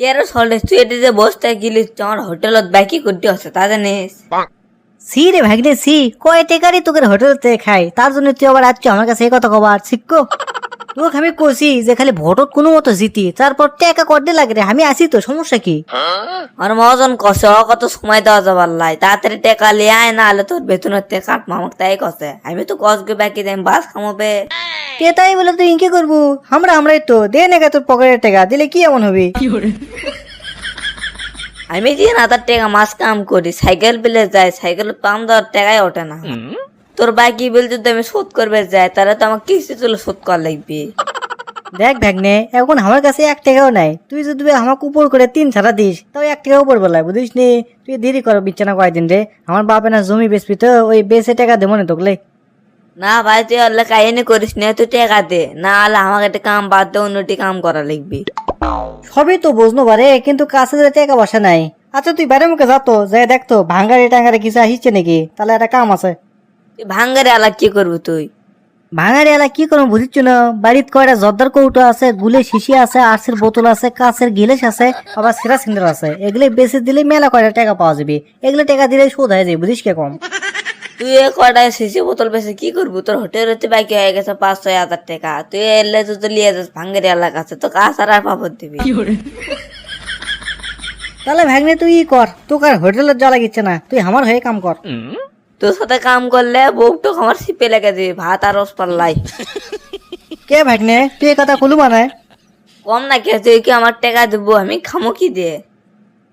কে রে সল্টে তুই এটি যে বসতে গেলিস আমার হোটেলত বাকি করতে জানিস? সি রে ভাগ্নে সি কয় তোকে হোটেলতে খাই? তার জন্য তুই আবার আমার কাছে এই কথা কবার তোকে আমি যে খালি ভোটত কোনো মতো জিতি তারপর টাকা করতে লাগে রে আমি আসি তো সমস্যা কি? আমার মহাজন কষে ও কত সময় দেওয়া যাবার লাই? তাড়াতাড়ি টেকা লিয়ে আয় না হলে তোর বেতনের কাটবো আমাকে তাই কষে আমি তো কষকে বাকি দেয় বাস খামাবে। কে তাই বলে তুই ইনকে করব? আমরা আমরাই তো। দে না তোর পকেটের টাকা দিলে কি এমন হবে? আমি যে না তার টাকা মাস কাম করি সাইকেল পেলে যাই সাইকেল পাম দেওয়ার টাকাই ওঠে না। তোর বাকি বিল যদি আমি শোধ করবে যাই তাহলে তো আমার কিস্তি তুলে শোধ করা লাগবে। দেখ ভাগ্নে এখন আমার কাছে এক টাকাও নাই। তুই যদি আমাকে উপর করে তিন ছাড়া দিস তাও এক টাকা উপর বলাই বুঝিস নি? তুই দেরি কর বিচ্ছানা কয়দিন রে? আমার বাপে না জমি বেচবি তো ওই বেচে টাকা দেবো না তোকলে না ভাই তুই আল্লাহ কাহিনী করিস না তুই টাকা দে। না হলে আমাকে একটা কাম বাদ দে অন্যটি কাম করা লাগবে সবই তো বুঝনো পারে কিন্তু কাছে যে টাকা বসা নাই। আচ্ছা তুই বাইরে মুখে যাতো যাই দেখতো ভাঙ্গারে টাঙ্গারে কিছু আসিচ্ছে নাকি? তাহলে একটা কাম আছে। তুই ভাঙ্গারে আলা কি করবি তুই? ভাঙারি এলা কি করব বুঝিচ্ছ না? বাড়িতে কয়টা জর্দার কৌটো আছে গুলে শিশি আছে আর্সের বোতল আছে কাঁচের গিলেস আছে আবার সেরা সিন্ডার আছে। এগুলো বেশি দিলে মেলা কয়টা টাকা পাওয়া যাবে। এগুলো টাকা দিলে শোধ হয়ে যাবে বুঝিস কে কম? তুই এ কয়টা শিশি বোতল বেশি কি করবি? তোর হোটেল হতে বাকি হয়ে গেছে পাঁচ ছয় হাজার টাকা। তুই এলে তুই তো লিয়ে যাস ভাঙ্গারি এলাকা আছে তো কাজ আর পাবর দিবি। তাহলে ভাগ্নে তুই ই কর তোকে আর হোটেলের জ্বালা গিচ্ছে না তুই আমার হয়ে কাম কর। তোর সাথে কাম করলে বউক তো আমার সিপে লেগে দিবি ভাত আর রস পাল্লাই। কে ভাগ্নে তুই কথা কলু বানায় কম না কে তুই কি আমার টাকা দেবো আমি খামো কি দিয়ে?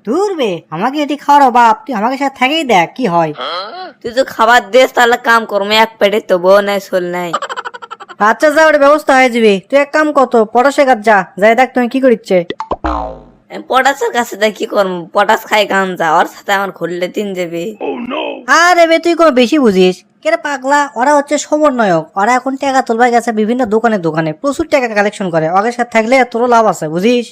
দূর বে আমাকে এটি খাওয়ার বাপ তুই আমাকে সাথে থাকেই দেখ কি হয়। তুই তো খাবার দিস তাহলে কাম করব এক পেটে তো বউ নাই সোল নাই। আচ্ছা যা ওটা ব্যবস্থা হয়ে যাবে তুই এক কাম কত পড়াশে কাজ যা যাই দেখ তুমি কি করিচ্ছে। পটাশের কাছে দেখ কি করব? পটাশ খাই গান যা ওর সাথে আমার খুললে তিন যাবে। আরে বে তুই কোনো বেশি বুঝিস? কেরে পাগলা? ওরা হচ্ছে সমন্বয়ক ওরা এখন টাকা তুলবার গেছে বিভিন্ন দোকানে দোকানে প্রচুর টাকা কালেকশন করে ওদের সাথে থাকলে তোরও লাভ আছে বুঝিস?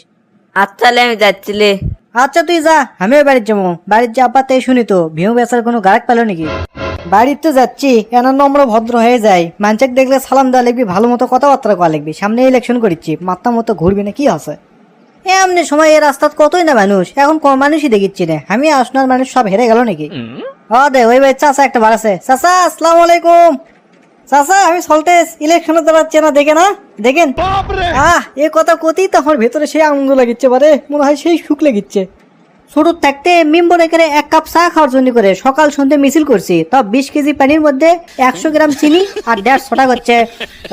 আচ্ছা তাহলে আমি যাচ্ছিলে আচ্ছা তুই যা আমিও বাড়ির যাব। বাড়ির যাবার তাই শুনি তো ভিউ বেচার কোনো গায়ক পেল নাকি? বাড়ির তো যাচ্ছি এন নম্র ভদ্র হয়ে যায়। মানচাক দেখলে সালাম দেওয়া লিখবি ভালো মতো কথাবার্তা কয়া লিখবি। সামনে ইলেকশন করিচ্ছি মাত্রা মতো ঘুরবি না কি আছে? এমনি সময় এই রাস্তাত কতই না মানুষ এখন কোন মানুষই দেখিচ্ছি না। আমি আসনার মানুষ সব হেরে গেল নাকি? ও দে ওই ভাই চাচা একটা বার আছে। চাচা আসসালামু আলাইকুম। চাচা আমি সল্টেস ইলেকশনে দাঁড়াচ্ছে না দেখে না? দেখেন। আহ এ কথা কতেই তো আমার ভেতরে সেই আনন্দ লাগিচ্ছে বারে মনে হয় সেই সুখ লাগিচ্ছে। ছোট থাকতে মেম্বর এখানে এক কাপ চা খাওয়ার জন্য করে সকাল সন্ধ্যে মিছিল করছি। তা বিশ কেজি পানির মধ্যে একশো গ্রাম চিনি আর দেড়শো টাকা হচ্ছে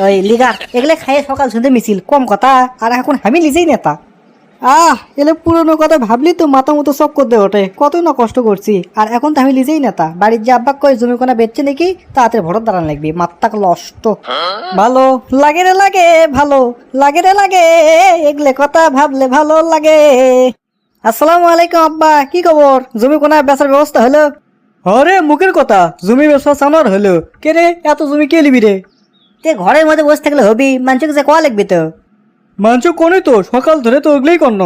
ওই লিগার। এগুলো খাইয়ে সকাল সন্ধ্যে মিছিল কম কথা। আর এখন আমি নিজেই নেতা। আহ এলে পুরনো কথা ভাবলি তো মাথা মতো সব করতে ওঠে কতই না কষ্ট করছি। আর এখন তো আমি নিজেই নেতা। বাড়ির যে আব্বা কয় জমি কোনা বেচছে নাকি তাড়াতাড়ি ভোটার দাঁড়ান লাগবে। মাত্রা নষ্ট ভালো। লাগে রে লাগে ভালো। লাগে রে লাগে এগুলো কথা ভাবলে ভালো লাগে। আসসালামু আলাইকুম আব্বা কি খবর? জমি কোনা বেচার ব্যবস্থা হলো? আরে মুখের কথা। জমি ব্যবসা চানোর হলো। কে রে এত জমি কে লিবি রে? তে ঘরের মধ্যে বসে থাকলে হবি। মানুষকে যে কোয়া লাগবে তো? মাংস কোনে তো সকাল ধরে তো ওগুলোই কর্ণ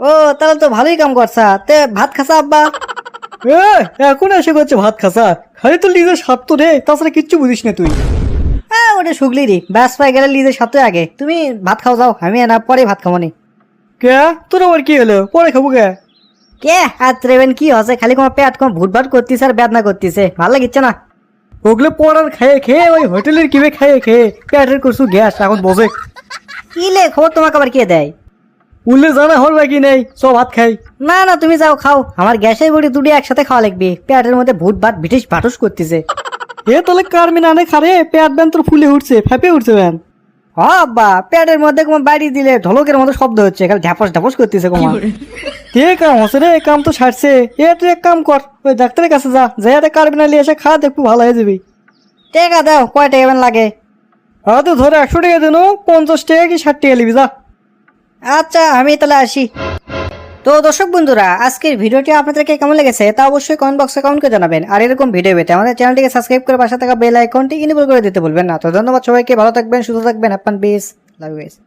ও তাহলে তো ভালোই কাম করছা। তে ভাত খাসা আব্বা? এ এখন এসে করছে ভাত খাসা। খালি তো লিজের স্বাদ রে তাছাড়া কিচ্ছু বুঝিস না তুই। হ্যাঁ ওটা শুকলি রে। ব্যাস পাই গেলে লিজের স্বাদ আগে। তুমি ভাত খাও যাও। আমি না পরে ভাত খাব নি। কে? তোর আবার কি হলো? পরে খাব কে? কে? আর ত্রেবেন কি হচ্ছে খালি তোমার পেট কম ভুটভাট করতিছে আর বেদনা করতিছে। ভালো লাগিচ্ছে না? ওগুলো পড়ার খেয়ে খেয়ে ওই হোটেলের কিবে খেয়ে খেয়ে পেটের করছু গ্যাস এখন বসে ইলে খবর তোমাকে আবার কে দেয়? উল্লে জানা হল বাকি নেই সব ভাত খাই। না না তুমি যাও খাও। আমার গ্যাসের বড়ি দুটি একসাথে খাওয়া লাগবে। পেটের মধ্যে ভুট ভাত ভিটিস ভাটুস করতেছে। এ তাহলে কারমিন আনে খারে? পেট ব্যান তোর ফুলে উঠছে ফেপে উঠছে ব্যান। বাবা পেটের মধ্যে তোমার বাড়ি দিলে ঢলকের মতো শব্দ হচ্ছে খালি ঝাপস ঝাপস করতেছে তোমার কে কাম হচ্ছে রে? কাম তো ছাড়ছে এ তুই এক কাম কর ওই ডাক্তারের কাছে যা। যাই একটা কারবিনা নিয়ে এসে খা দেখব ভালো হয়ে যাবি। টাকা দাও কয় টাকা লাগে? হ্যাঁ তো ধরে একশো টাকা দিন পঞ্চাশ টাকা কি ষাট টাকা নিবি, যা। আচ্ছা আমি তাহলে আসি। তো দর্শক বন্ধুরা, আজকের ভিডিওটি আপনাদেরকে কেমন লেগেছে তা অবশ্যই কমেন্ট বক্সে কমেন্ট করে জানাবেন। আর এরকম ভিডিও পেতে আমাদের চ্যানেলটিকে সাবস্ক্রাইব করে পাশে থাকা বেল আইকনটি ইনেবল করে দিতে বলবেন না। তো ধন্যবাদ সবাইকে, ভালো থাকবেন, সুস্থ থাকবেন আপনার বেশ লাভ